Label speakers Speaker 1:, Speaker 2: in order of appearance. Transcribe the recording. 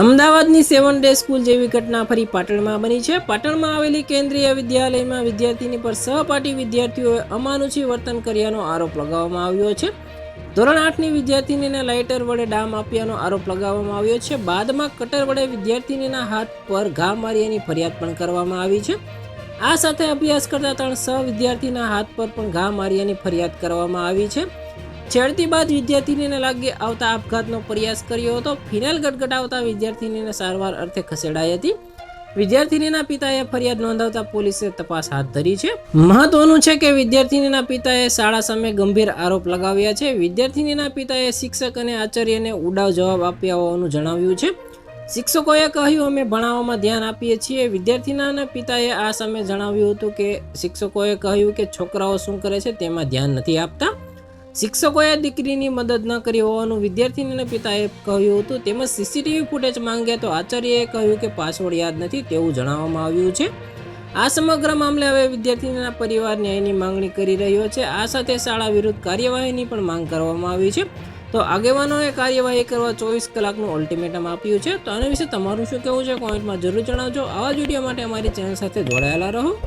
Speaker 1: અમદાવાદની seven day school જેવી ઘટના ફરી પાટણમાં બની છે. પાટણમાં આવેલી કેન્દ્રીય વિદ્યાલયમાં વિદ્યાર્થીની પર સહપાઠી વિદ્યાર્થીઓએ અમાનુષી વર્તન કર્યાનો આરોપ લગાવવામાં આવ્યો છે. ધોરણ આઠની વિદ્યાર્થીનીને લાઇટર વડે ડામ આપ્યાનો આરોપ લગાવવામાં આવ્યો છે. બાદમાં કટર વડે વિદ્યાર્થીનીના હાથ પર ઘા માર્યાની ફરિયાદ પણ કરવામાં આવી છે. આ સાથે અભ્યાસ કરતા ત્રણ સહ વિદ્યાર્થીના હાથ પર પણ ઘા માર્યાની ફરિયાદ કરવામાં આવી છે. છેડતી બાદ વિદ્યાર્થીનીને લાગી આવતા આપઘાતનો પ્રયાસ કર્યો હતો. ફિનાઇલ ગટગટાવતા વિદ્યાર્થીનીને સારવાર અર્થે ખસેડાઈ હતી. વિદ્યાર્થીનીના પિતાએ ફરિયાદ નોંધાવતા પોલીસે તપાસ હાથ ધરી છે. મહત્વનું છે કે વિદ્યાર્થીનીના પિતાએ શાળા સામે ગંભીર આરોપ લગાવ્યા છે. વિદ્યાર્થીનીના પિતાએ શિક્ષક અને આચાર્યને ઉડાવ જવાબ આપ્યા હોવાનું જણાવ્યું છે. શિક્ષકોએ કહ્યું, અમે ભણાવવામાં ધ્યાન આપીએ છીએ. વિદ્યાર્થીના પિતાએ આ સામે જણાવ્યું હતું કે શિક્ષકોએ કહ્યું કે છોકરાઓ શું કરે છે તેમાં ધ્યાન નથી આપતા. શિક્ષકોએ દીકરીની મદદ ન કરી હોવાનું વિદ્યાર્થીનીના પિતાએ કહ્યું હતું. તેમજ સીસીટીવી ફૂટેજ માંગ્યા તો આચાર્યએ કહ્યું કે પાસવર્ડ યાદ નથી તેવું જણાવવામાં આવ્યું છે. આ સમગ્ર મામલે હવે વિદ્યાર્થીના પરિવાર ન્યાયની માંગણી કરી રહ્યો છે. આ સાથે શાળા વિરુદ્ધ કાર્યવાહીની પણ માંગ કરવામાં આવી છે. તો આગેવાનોએ કાર્યવાહી કરવા ચોવીસ કલાકનું અલ્ટિમેટમ આપ્યું છે. તો આના વિશે તમારું શું કહેવું છે? કોમેન્ટમાં જરૂર જણાવજો. આવા જ માટે અમારી ચેનલ સાથે જોડાયેલા રહો.